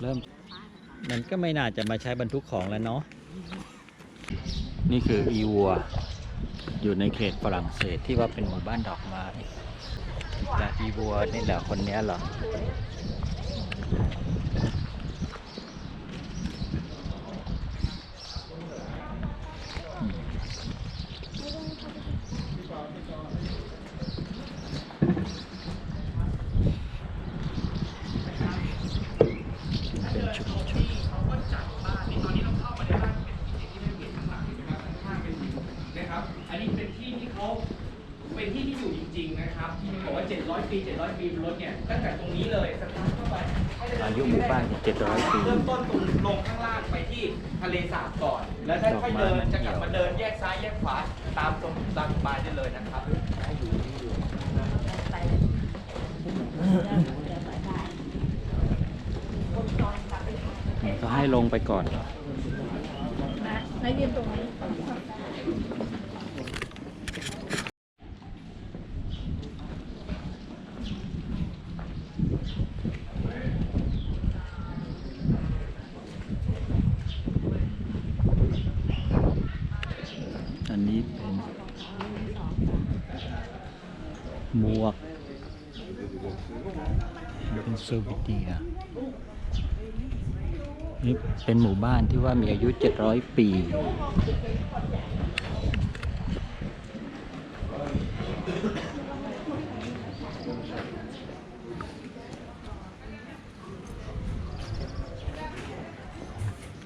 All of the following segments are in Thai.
เริ่ม มันก็ไม่น่าจะมาใช้บรรทุกของแล้วเนาะ นี่คืออีวัว อยู่ในเขตฝรั่งเศสที่ว่าเป็นหมู่บ้านดอกไม้แต่อีวัวนี่แหละคนนี้เหรอ เป็นชุมชน นะครับ อันนี้เป็นที่ที่เขาเป็นที่ที่อยู่จ ริง ๆ นะครับ ที่บอกว่า 700 ปี 700 ปีบนรถเนี่ย ตั้งแต่ตรงนี้เลยสตาร์ทเข้าไปให้ได้อายุหมู่บ้านเจ็ดร้อยปี เริ่มต้นตรงลงข้างล่างไปที่ทะเลสาบก่อน แล้วถ้าค่อยเดินจะกลับมาเดินแยกซ้ายแยกขวาตามตรงตามสบายได้เลยนะครับก็ให้ลงไปก่อนให้ยืนตรงนี้ อันนี้เป็น หมวก เป็นโซวิเดียนี่เป็นหมู่บ้านที่ว่ามีอายุ 700 ปี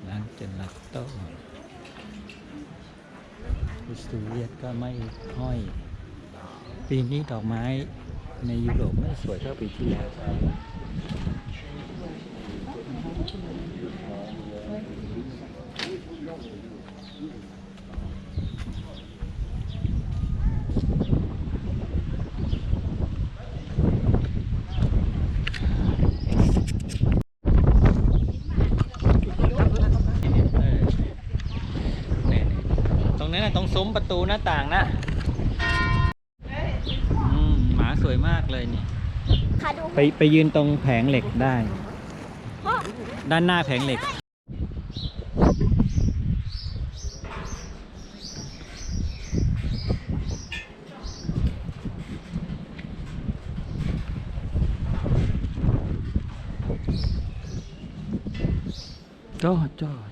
ร้านเจลาโต้ วิสตูเวียตก็ไม่ห้อย ปีนี้ดอกไม้ในยุโรปไม่สวยเท่าปีที่แล้ว เออเนี่ยๆตรง นั้นนะตรงซุ้มประตูหน้าต่างนะอืมหมาสวยมากเลยนี่ ค่ะดูไปไปยืนตรงแผงเหล็กได้ พ่อด้านหน้าแผงเหล็ก จอดจอด